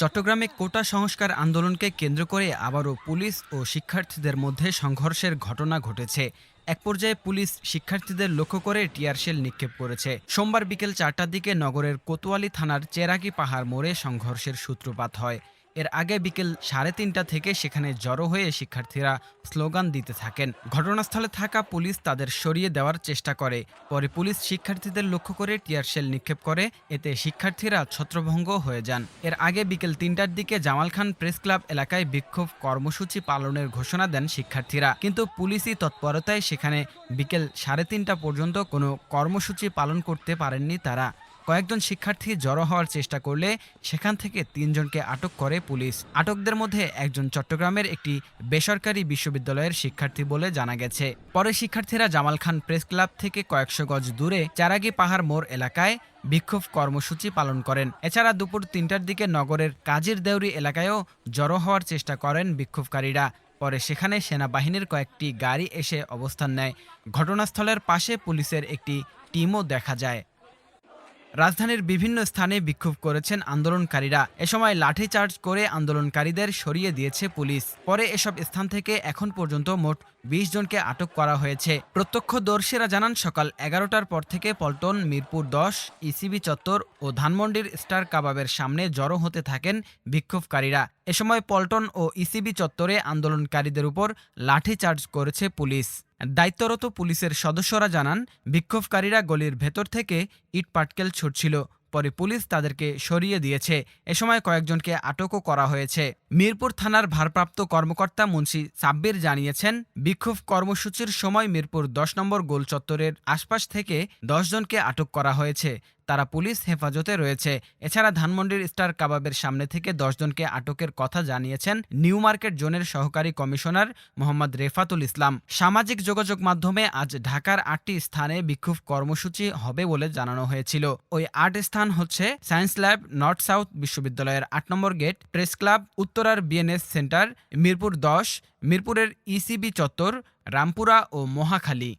চট্টগ্রামে কোটা সংস্কার আন্দোলনকে কেন্দ্র করে আবারও পুলিশ ও শিক্ষার্থীদের মধ্যে সংঘর্ষের ঘটনা ঘটেছে। এক পর্যায়ে পুলিশ শিক্ষার্থীদের লক্ষ্য করে টিয়ারশেল নিক্ষেপ করেছে। সোমবার বিকেল চারটার দিকে নগরের কোতোয়ালি থানার চেরাকি পাহাড় মোড়ে সংঘর্ষের সূত্রপাত হয়। এর আগে বিকেল সাড়ে তিনটা থেকে সেখানে জড়ো হয়ে শিক্ষার্থীরা স্লোগান দিতে থাকেন। ঘটনাস্থলে থাকা পুলিশ তাদের সরিয়ে দেওয়ার চেষ্টা করে। পরে পুলিশ শিক্ষার্থীদের লক্ষ্য করে টিয়ারশেল নিক্ষেপ করে। এতে শিক্ষার্থীরা ছত্রভঙ্গ হয়ে যান। এর আগে বিকেল তিনটার দিকে জামাল খান প্রেস ক্লাব এলাকায় বিক্ষোভ কর্মসূচি পালনের ঘোষণা দেন শিক্ষার্থীরা। কিন্তু পুলিশই তৎপরতায় সেখানে বিকেল সাড়ে তিনটা পর্যন্ত কোনো কর্মসূচি পালন করতে পারেননি তারা। কয়েকজন শিক্ষার্থী জড়ো হওয়ার চেষ্টা করলে সেখান থেকে তিনজনকে আটক করে পুলিশ। আটকদের মধ্যে একজন চট্টগ্রামের একটি বেসরকারি বিশ্ববিদ্যালয়ের শিক্ষার্থী বলে জানা গেছে। পরে শিক্ষার্থীরা জামাল খান প্রেস ক্লাব থেকে কয়েকশো গজ দূরে চারাগি পাহাড় মোড় এলাকায় বিক্ষোভ কর্মসূচি পালন করেন। এছাড়া দুপুর তিনটার দিকে নগরের কাজীর দেউরি এলাকায়ও জড়ো হওয়ার চেষ্টা করেন বিক্ষোভকারীরা। পরে সেখানে সেনাবাহিনীর কয়েকটি গাড়ি এসে অবস্থান নেয়। ঘটনাস্থলের পাশে পুলিশের একটি টিমও দেখা যায়। রাজধানীর বিভিন্ন স্থানে বিক্ষোভ করেছেন আন্দোলনকারীরা। এ সময় লাঠিচার্জ করে আন্দোলনকারীদের সরিয়ে দিয়েছে পুলিশ। পরে এসব স্থান থেকে এখন পর্যন্ত মোট বিশ জনকে আটক করা হয়েছে। প্রত্যক্ষদর্শীরা জানান, সকাল এগারোটার পর থেকে পল্টন, মিরপুর দশ, ইসিবি চত্বর ও ধানমন্ডির স্টার কাবাবের সামনে জড়ো হতে থাকেন বিক্ষোভকারীরা। এ সময় পল্টন ও ইসিবি চত্বরে আন্দোলনকারীদের উপর লাঠিচার্জ করেছে পুলিশ। দায়িত্বরত পুলিশের সদস্যরা জানান, বিক্ষোভকারীরা গলির ভেতর থেকে ইট পাটকেল ছুটছিল, পরে পুলিশ তাদেরকে সরিয়ে দিয়েছে। এ সময় কয়েকজনকে আটকও করা হয়েছে। মিরপুর থানার ভারপ্রাপ্ত কর্মকর্তা মুন্সি সাব্বির জানিয়েছেন, বিক্ষোভ কর্মসূচির সময় মিরপুর দশ নম্বর গোল চত্বরের আশপাশ থেকে দশজনকে আটক করা হয়েছে। তারা পুলিশ হেফাজতে রয়েছে। এছাড়া ধানমন্ডির স্টার কাবাবের সামনে থেকে দশজনকে আটকের কথা জানিয়েছেন নিউ মার্কেট জোনের সহকারী কমিশনার মোহাম্মদ রেফাতুল ইসলাম। সামাজিক যোগাযোগ মাধ্যমে আজ ঢাকার আটটি স্থানে বিক্ষোভ কর্মসূচি হবে বলে জানানো হয়েছিল। ওই আট স্থান হচ্ছে সায়েন্স ল্যাব, নর্থ সাউথ বিশ্ববিদ্যালয়ের আট নম্বর গেট, প্রেস ক্লাব, উত্তরার বিএনএস সেন্টার, মিরপুর দশ, মিরপুরের ইসিবি চত্বর, রামপুরা ও মহাখালী।